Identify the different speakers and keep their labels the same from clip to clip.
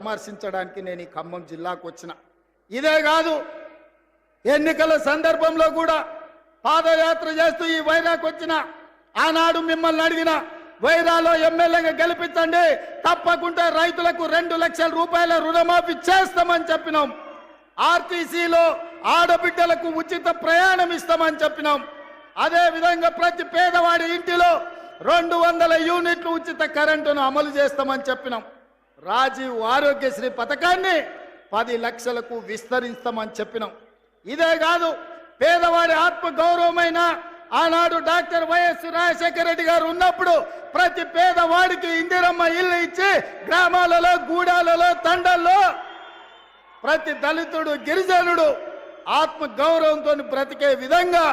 Speaker 1: విమర్శించడానికి నేను ఈ ఖమ్మం జిల్లాకు వచ్చిన. ఇదే కాదు ఎన్నికల సందర్భంలో కూడా పాదయాత్ర చేస్తూ ఈ వైరాకు వచ్చిన. ఆనాడు మిమ్మల్ని అడిగిన వైరాలో ఎమ్మెల్యేగా గెలిపించండి తప్పకుండా రైతులకు రెండు లక్షల రూపాయల రుణమాఫీ చేస్తామని చెప్పినాం. ఆర్టీసీలో ఆడబిడ్డలకు ఉచిత ప్రయాణం ఇస్తామని చెప్పినాం. అదే విధంగా ప్రతి పేదవాడి ఇంటిలో రెండు వందల యూనిట్లు ఉచిత కరెంటును అమలు చేస్తామని చెప్పినాం. రాజీవ్ ఆరోగ్యశ్రీ పథకాన్ని పది లక్షలకు విస్తరిస్తామని చెప్పినాం. ఇదే కాదు పేదవాడి ఆత్మ గౌరవమైన ఆనాడు డాక్టర్ వైఎస్ రాజశేఖర రెడ్డి గారు ఉన్నప్పుడు ప్రతి పేదవాడికి ఇందిరమ్మ ఇల్లు ఇచ్చి గ్రామాలలో గూడాలలో తండల్లో ప్రతి దళితుడు గిరిజనుడు ఆత్మ గౌరవంతో బ్రతికే విధంగా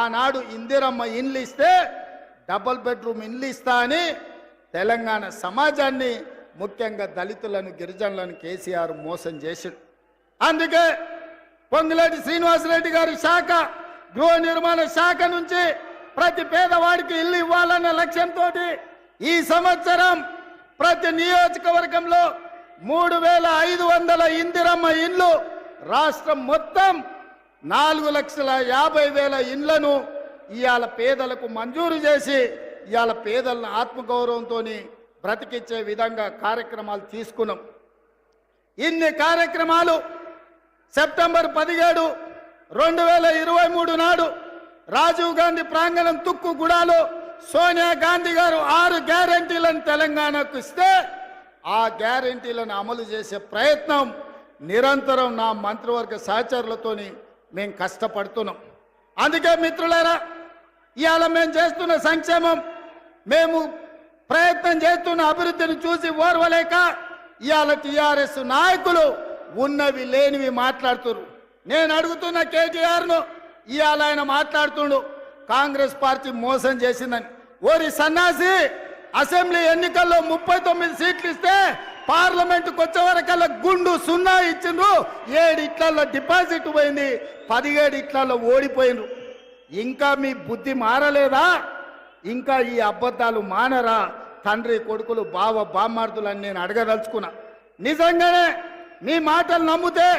Speaker 1: ఆనాడు ఇందిరమ్మ ఇండ్లు ఇస్తే డబుల్ బెడ్రూమ్ ఇండ్లు ఇస్తా అని తెలంగాణ సమాజాన్ని ముఖ్యంగా దళితులను గిరిజనులను కేసీఆర్ మోసం చేసిండు అందుకే పొంగులేటి శ్రీనివాసరెడ్డి గారి శాఖ గృహ నిర్మాణ శాఖ నుంచి ప్రతి పేదవాడికి ఇల్లు ఇవ్వాలన్న లక్ష్యంతో ఈ సంవత్సరం ప్రతి నియోజకవర్గంలో మూడు వేల ఐదు వందల ఇందిరమ్మ ఇండ్లు రాష్ట్రం మొత్తం నాలుగు లక్షల యాభై వేల ఇండ్లను ఇవాళ పేదలకు మంజూరు చేసి ఇవాళ పేదలను ఆత్మగౌరవంతో బ్రతికించే విధంగా కార్యక్రమాలు తీసుకున్నాం. ఇన్ని కార్యక్రమాలు సెప్టెంబర్ పదిహేడు రెండు వేల ఇరవై మూడు నాడు రాజీవ్ గాంధీ ప్రాంగణం తుక్కుగూడలో సోనియా గాంధీ గారు ఆరు గ్యారంటీలను తెలంగాణకు ఇస్తే ఆ గ్యారంటీలను అమలు చేసే ప్రయత్నం నిరంతరం నా మంత్రివర్గ సహచరులతోని మేము కష్టపడుతున్నాం. అందుకే మిత్రులారా ఇవాళ మేము చేస్తున్న సంక్షేమం మేము ప్రయత్నం చేస్తున్న అభివృద్ధిని చూసి ఓర్వలేక ఇవాళ టిఆర్ఎస్ నాయకులు ఉన్నవి లేనివి మాట్లాడుతున్నారు నేను అడుగుతున్న కేటీఆర్ను ఇవాళ ఆయన మాట్లాడుతుండు. కాంగ్రెస్ పార్టీ మోసం చేసిందని. ఓరి సన్నాసి అసెంబ్లీ ఎన్నికల్లో ముప్పై తొమ్మిది సీట్లు ఇస్తే పార్లమెంట్కి వచ్చే వరకల్లా గుండు సున్నా ఇచ్చిండ్రు. ఏడు ఇట్లలో డిపాజిట్ పోయింది పదిహేడు ఇట్లలో ఓడిపోయిండ్రు. ఇంకా మీ బుద్ధి మారలేదా? ఇంకా ఈ అబద్ధాలు మానరా? తండ్రి కొడుకులు బావ బామ్మార్దులని నేను అడగదలుచుకున్నా. నిజంగానే మీ మాటలు నమ్మితే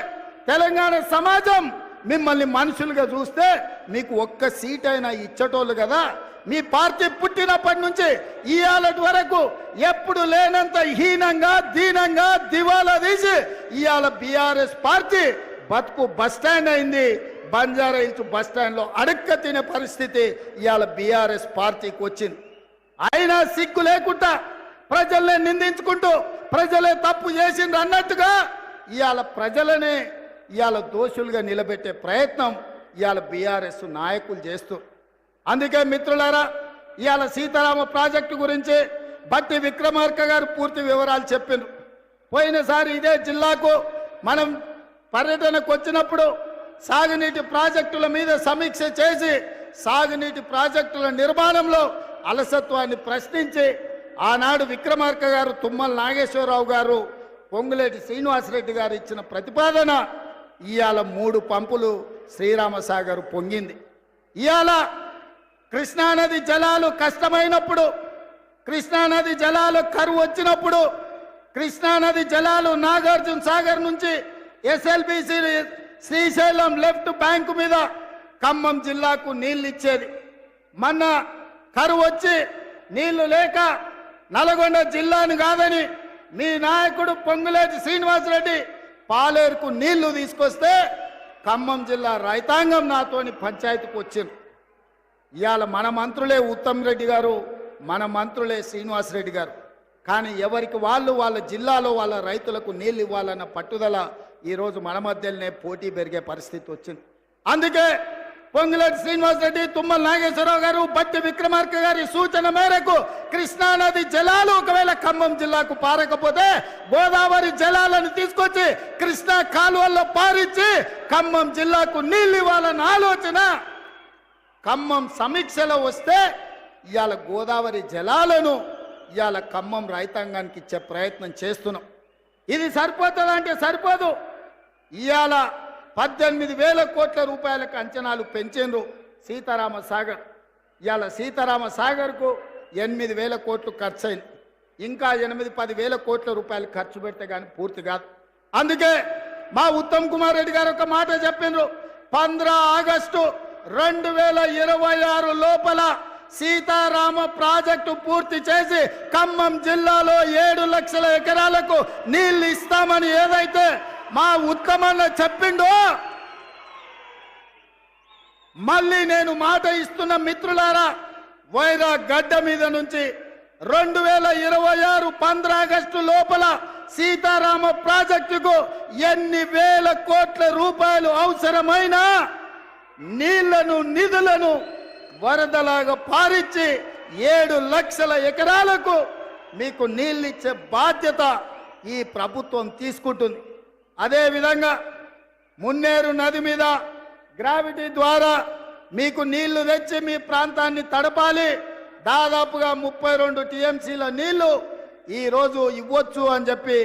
Speaker 1: తెలంగాణ సమాజం మిమ్మల్ని మనుషులుగా చూస్తే మీకు ఒక్క సీట్ అయినా ఇచ్చటోళ్ళు కదా. మీ పార్టీ పుట్టినప్పటి నుంచి ఇవాళటి వరకు ఎప్పుడు లేనంత హీనంగా దీనంగా దివాలా తీసి ఇవాళ బీఆర్ఎస్ పార్టీ బతుకు బస్ స్టాండ్ అయింది. బంజారా హిల్స్ బస్ స్టాండ్లో అడక్క తినే పరిస్థితి ఇవాళ బీఆర్ఎస్ పార్టీకి వచ్చింది. అయినా సిగ్గు లేకుండా ప్రజల్ని నిందించుకుంటూ ప్రజలే తప్పు చేసిండ్రు అన్నట్టుగా ఇవాళ ప్రజలనే ఇవాళ దోషులుగా నిలబెట్టే ప్రయత్నం ఇవాళ బీఆర్ఎస్ నాయకులు చేస్తూ. అందుకే మిత్రులారా ఇవాళ సీతారామ ప్రాజెక్టు గురించి బట్టి విక్రమార్క గారు పూర్తి వివరాలు చెప్పిండ్రు పోయినసారి ఇదే జిల్లాకు మనం పర్యటనకు వచ్చినప్పుడు సాగునీటి ప్రాజెక్టుల మీద సమీక్ష చేసి సాగునీటి ప్రాజెక్టుల నిర్మాణంలో అలసత్వాన్ని ప్రశ్నించి ఆనాడు విక్రమార్క గారు తుమ్మల నాగేశ్వరరావు గారు పొంగులేటి శ్రీనివాసరెడ్డి గారు ఇచ్చిన ప్రతిపాదన ఇవాళ మూడు పంపులు శ్రీరామసాగర్ పొంగింది. ఇవాళ కృష్ణానది జలాలు కష్టమైనప్పుడు కృష్ణానది జలాలు కరువు వచ్చినప్పుడు కృష్ణానది జలాలు నాగార్జున సాగర్ నుంచి ఎస్ఎల్బిసి శ్రీశైలం లెఫ్ట్ బ్యాంకు మీద ఖమ్మం జిల్లాకు నీళ్ళు ఇచ్చేది. మన కరువు వచ్చి నీళ్ళు లేక నల్గొండ జిల్లాను కాదని మీ నాయకుడు పొంగులేటి శ్రీనివాసరెడ్డి పాలేరుకు నీళ్ళు తీసుకొస్తే ఖమ్మం జిల్లా రైతాంగం నాతోని పంచాయతీకి వచ్చింది. ఇవాళ మన మంత్రులే ఉత్తమ్ రెడ్డి గారు మన మంత్రులే శ్రీనివాసరెడ్డి గారు. కానీ ఎవరికి వాళ్ళు వాళ్ళ జిల్లాలో వాళ్ళ రైతులకు నీళ్ళు ఇవ్వాలన్న పట్టుదల ఈరోజు మన మధ్యలోనే పోటీ పెరిగే పరిస్థితి వచ్చింది. అందుకే పొంగులేటి శ్రీనివాసరెడ్డి తుమ్మల నాగేశ్వరరావు గారు బట్టి విక్రమార్క గారి సూచన మేరకు కృష్ణానది జలాలు ఒకవేళ ఖమ్మం జిల్లాకు పారకపోతే గోదావరి జలాలను తీసుకొచ్చి కృష్ణా కాలువల్లో పారించి ఖమ్మం జిల్లాకు నీళ్ళు ఇవ్వాలన్న ఆలోచన. ఖమ్మం సమీక్షలో వస్తే ఇవాళ గోదావరి జలాలను ఇవాళ ఖమ్మం రైతాంగానికి ఇచ్చే ప్రయత్నం చేస్తున్నాం. ఇది సరిపోతుందా అంటే సరిపోదు. ఇవాళ పద్దెనిమిది వేల కోట్ల రూపాయలకు అంచనాలు పెంచిండ్రు సీతారామ సాగర్. ఇవాళ సీతారామ సాగర్కు ఎనిమిది వేల కోట్లు ఖర్చయింది. ఇంకా ఎనిమిది పది వేల కోట్ల రూపాయలు ఖర్చు పెడితే కానీ పూర్తి కాదు. అందుకే మా ఉత్తమ్ కుమార్ రెడ్డి గారు ఒక మాట చెప్పిండ్రు. పంద్ర ఆగస్టు రెండు వేల ఇరవై ఆరు లోపల సీతారామ ప్రాజెక్టు పూర్తి చేసి ఖమ్మం జిల్లాలో ఏడు లక్షల ఎకరాలకు నీళ్ళు ఇస్తామని ఏదైతే మా ఉత్తమన్న చెప్పిండో మళ్ళీ నేను మాట ఇస్తున్న మిత్రులారా వైరా గడ్డ మీద నుంచి రెండు వేల ఇరవై ఆరు పంద్రాగస్టు లోపల సీతారామ ప్రాజెక్టుకు ఎన్ని వేల కోట్ల రూపాయలు అవసరమైన నీళ్ళను నిధులను వరదలాగా పారిచ్చి ఏడు లక్షల ఎకరాలకు మీకు నీళ్ళిచ్చే బాధ్యత ఈ ప్రభుత్వం తీసుకుంటుంది. అదేవిధంగా మున్నేరు నది మీద గ్రావిటీ ద్వారా మీకు నీళ్ళు తెచ్చి మీ ప్రాంతాన్ని తడపాలి. దాదాపుగా ముప్పై రెండు టీఎంసీల నీళ్ళు ఈరోజు ఇవ్వచ్చు అని చెప్పి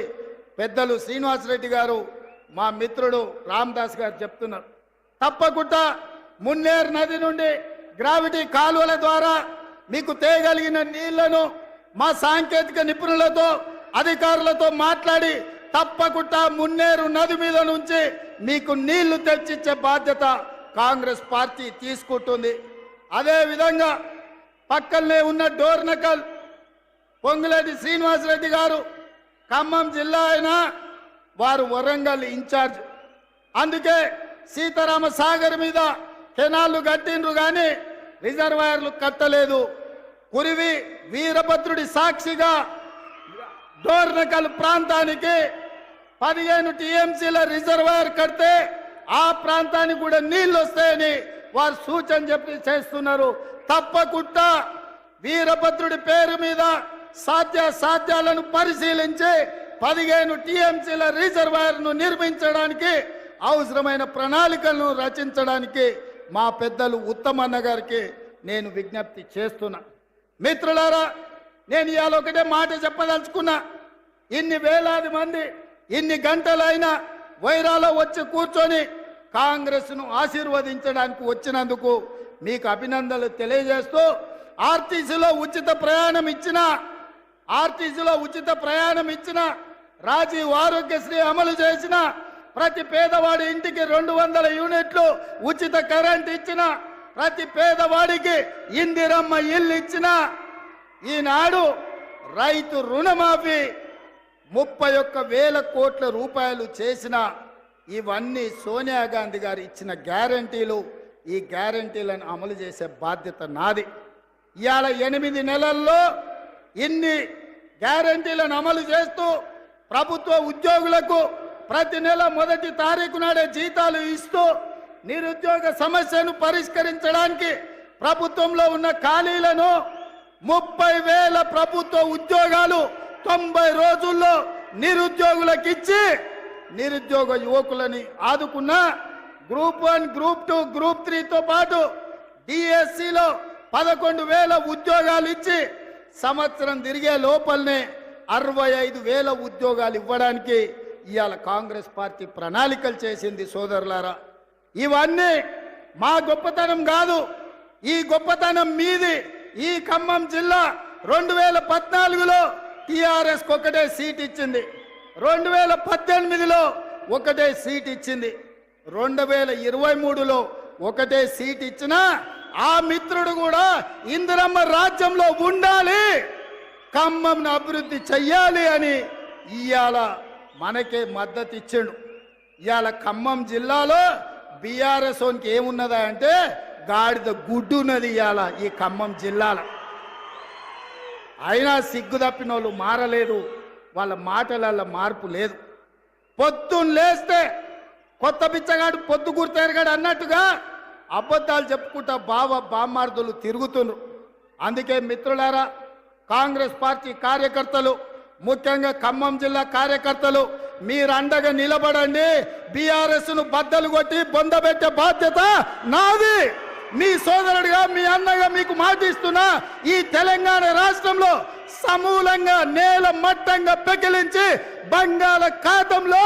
Speaker 1: పెద్దలు శ్రీనివాసరెడ్డి గారు మా మిత్రుడు రామదాస్ గారు చెప్తున్నారు. తప్పకుండా మున్నేరు నది నుండి గ్రావిటీ కాలువల ద్వారా మీకు తేగలిగిన నీళ్ళను మా సాంకేతిక నిపుణులతో అధికారులతో మాట్లాడి తప్పకుండా మున్నేరు నది మీద నుంచి మీకు నీళ్ళు తెచ్చిచ్చే బాధ్యత కాంగ్రెస్ పార్టీ తీసుకుంటుంది. అదే విధంగా పక్కనే ఉన్న డోర్నకల్ పొంగులేటి శ్రీనివాసరెడ్డి గారు ఖమ్మం జిల్లా అయినా వారు వరంగల్ ఇన్ఛార్జ్. అందుకే సీతారామ సాగర్ మీద కెనాళ్ళు కట్టిండ్రు కానీ రిజర్వాయర్లు కట్టలేదు. కురివి వీరభద్రుడి సాక్షిగా డోర్నకల్ ప్రాంతానికి పదిహేను టీఎంసీల రిజర్వాయర్ కడితే ఆ ప్రాంతానికి కూడా నీళ్ళు వస్తాయని వారు సూచన చెప్పి చేస్తున్నారు. తప్పకుండా వీరభద్రుడి పేరు మీద సాధ్య సాధ్యాలను పరిశీలించి పదిహేను టీఎంసీల రిజర్వాయర్ను నిర్మించడానికి అవసరమైన ప్రణాళికలను రచించడానికి మా పెద్దలు ఉత్తమన్న గారికి నేను విజ్ఞప్తి చేస్తున్నా. మిత్రులారా నేను ఇవాళ ఒకటే మాట చెప్పదలుచుకున్నా. ఇన్ని వేలాది మంది ఇన్ని గంటలైనా వైరాలో వచ్చి కూర్చొని కాంగ్రెస్ను ఆశీర్వదించడానికి వచ్చినందుకు మీకు అభినందనలు తెలియజేస్తూ ఆర్టీసీలో ఉచిత ప్రయాణం ఇచ్చిన ఆర్టీసీలో ఉచిత ప్రయాణం ఇచ్చిన రాజీవ్ ఆరోగ్యశ్రీ అమలు చేసిన ప్రతి పేదవాడి ఇంటికి రెండు వందల యూనిట్లు ఉచిత కరెంట్ ఇచ్చిన ప్రతి పేదవాడికి ఇందిరమ్మ ఇల్లు ఇచ్చిన ఈనాడు రైతు రుణమాఫీ ముప్పై ఒక్క వేల కోట్ల రూపాయలు చేసిన ఇవన్నీ సోనియా గాంధీ గారు ఇచ్చిన గ్యారంటీలు ఈ గ్యారంటీలను అమలు చేసే బాధ్యత నాది. ఇవాళ ఎనిమిది నెలల్లో ఇన్ని గ్యారంటీలను అమలు చేస్తూ ప్రభుత్వ ఉద్యోగులకు ప్రతి నెల మొదటి తారీఖు నాడే జీతాలు ఇస్తూ నిరుద్యోగ సమస్యను పరిష్కరించడానికి ప్రభుత్వంలో ఉన్న ఖాళీలను ముప్పై వేల ప్రభుత్వ ఉద్యోగాలు తొంభై రోజుల్లో నిరుద్యోగులకు ఇచ్చి నిరుద్యోగ యువకులని ఆదుకున్న group one group two group త్రీతో పాటు డిఎస్సిలో పదకొండు వేల ఉద్యోగాలు ఇచ్చి సంవత్సరం తిరిగే లోపలనే అరవై ఐదు వేల ఉద్యోగాలు ఇవ్వడానికి ఇవాళ కాంగ్రెస్ పార్టీ ప్రణాళికలు చేసింది సోదరులారా. ఇవన్నీ మా గొప్పతనం కాదు. ఈ గొప్పతనం మీది. ఈ ఖమ్మం జిల్లా రెండు వేల పద్నాలుగులో టిఆర్ఎస్ ఒకటే సీట్ ఇచ్చింది. రెండు వేల పద్దెనిమిదిలో ఒకటే సీట్ ఇచ్చింది. రెండు వేల ఇరవై మూడులో ఒకటే సీట్ ఇచ్చినా ఆ మిత్రుడు కూడా ఇందిరమ్మ రాజ్యంలో ఉండాలి ఖమ్మంను అభివృద్ధి చెయ్యాలి అని ఇవాళ మనకే మద్దతు ఇచ్చిండు. ఇవాళ ఖమ్మం జిల్లాలో బీఆర్ఎస్ ఓన్కి ఏమున్నదా అంటే గాడిద గుడ్డు ఉన్నది ఇవాళ ఈ ఖమ్మం జిల్లాలో. అయినా సిగ్గు తప్పిన వాళ్ళు మారలేదు. వాళ్ళ మాటలలో మార్పు లేదు. పొద్దున్న లేస్తే కొత్త బిచ్చగాడు పొద్దు గుర్తెరగాడు అన్నట్టుగా అబద్ధాలు చెప్పుకుంటా బావ బామ్మార్దులు తిరుగుతున్నారు. అందుకే మిత్రులారా కాంగ్రెస్ పార్టీ కార్యకర్తలు ముఖ్యంగా ఖమ్మం జిల్లా కార్యకర్తలు మీరు అండగా నిలబడండి. బీఆర్ఎస్ను బద్దలు కొట్టి బొందబెట్టే బాధ్యత నాది. మీ సోదరుడిగా మీ అన్నగా మీకు మాటిస్తున్నా ఈ తెలంగాణ రాష్ట్రంలో సమూలంగా నేల మట్టంగా పెకిలించి బంగాళ ఖాతంలో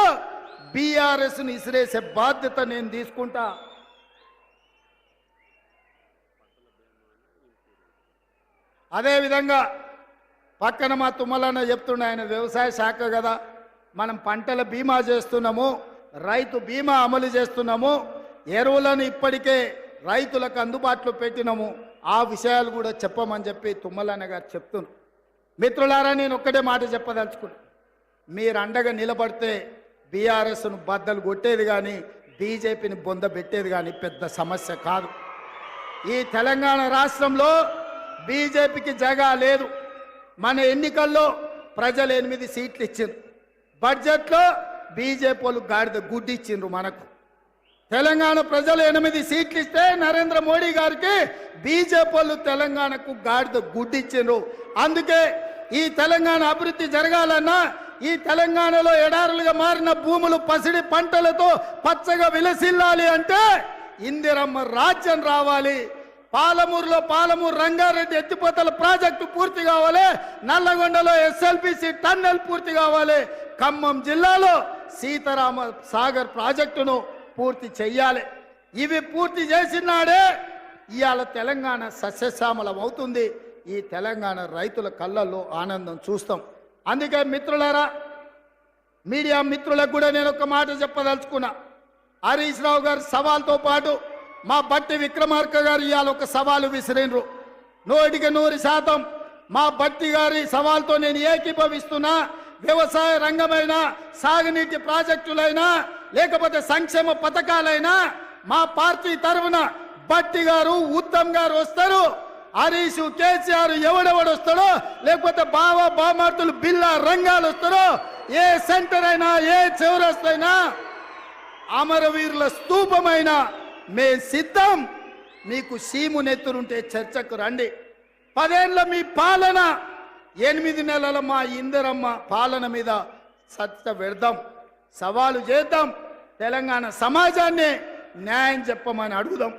Speaker 1: బీఆర్ఎస్ని ఇసిరేసే బాధ్యత నేను తీసుకుంటా. అదేవిధంగా పక్కన మా తుమ్మలన్న చెప్తుండే ఆయన వ్యవసాయ శాఖ కదా మనం పంటల బీమా చేస్తున్నాము రైతు బీమా అమలు చేస్తున్నాము ఎరువులను ఇప్పటికే రైతులకు అందుబాటులో పెట్టినము. ఆ విషయాలు కూడా చెప్పమని చెప్పి తుమ్మలన్న గారు చెప్తున్నారు. మిత్రులారా నేను ఒక్కటే మాట చెప్పదలుచుకున్నా. మీరు అండగా నిలబడితే బీఆర్ఎస్ను బద్దలు కొట్టేది కానీ బీజేపీని బొంద పెట్టేది కానీ పెద్ద సమస్య కాదు. ఈ తెలంగాణ రాష్ట్రంలో బీజేపీకి జగా లేదు. మన ఎన్నికల్లో ప్రజలు ఎనిమిది సీట్లు ఇచ్చిండ్రు. బడ్జెట్లో బీజేపీ వాళ్ళు గాడిద గుడ్డిచ్చిండ్రు మనకు. తెలంగాణ ప్రజలు ఎనిమిది సీట్లు ఇస్తే నరేంద్ర మోడీ గారికి బీజేపీ వాళ్ళు తెలంగాణకు గాడిద గుడ్డిచ్చారు అందుకే ఈ తెలంగాణ అభివృద్ధి జరగాలన్నా ఈ తెలంగాణలో ఎడారులుగా మారిన భూములు పసిడి పంటలతో పచ్చగా విలసిల్లాలి అంటే ఇందిరమ్మ రాజ్యం రావాలి. పాలమూరులో పాలమూరు రంగారెడ్డి ఎత్తిపోతల ప్రాజెక్టు పూర్తి కావాలి. నల్లగొండలో ఎస్ఎల్పిసి టన్నెల్ పూర్తి కావాలి. ఖమ్మం జిల్లాలో సీతారామ సాగర్ ప్రాజెక్టును పూర్తి చెయ్యాలి. ఇవి పూర్తి చేసినాడే ఇవాళ తెలంగాణ సస్యశ్యామలం అవుతుంది. ఈ తెలంగాణ రైతుల కళ్ళల్లో ఆనందం చూస్తాం. అందుకే మిత్రులారా మీడియా మిత్రులకు కూడా నేను ఒక మాట చెప్పదలుచుకున్నా. హరీష్ రావు గారి సవాల్తో పాటు మా బట్టి విక్రమార్క గారు ఇవాళ ఒక సవాలు విసిరినరు. నూటికి నూరు శాతం మా బట్టి గారి సవాల్తో నేను ఏకీభవిస్తున్నా. వ్యవసాయ రంగమైన సాగునీటి ప్రాజెక్టులైనా లేకపోతే సంక్షేమ పథకాలైనా మా పార్టీ తరఫున బట్టి గారు ఉత్తమ్ గారు వస్తారు. హరీష్ కేసీఆర్ ఎవడెవడు వస్తాడో లేకపోతే బావ బామార్తులు బిల్లా రంగాలు వస్తారో ఏ సెంటర్ అయినా ఏ చివరస్తైనా అమరవీరుల స్తూపమైన మే సిద్ధం. మీకు సీము నెత్తురుంటే చర్చకు రండి. పదేళ్ళ మీ పాలన ఎనిమిది నెలల మా ఇందరమ్మ పాలన మీద సత్త పెడదాం. సవాలు చేద్దాం. తెలంగాణ సమాజాన్ని న్యాయం చెప్పమని అడుగుదాం.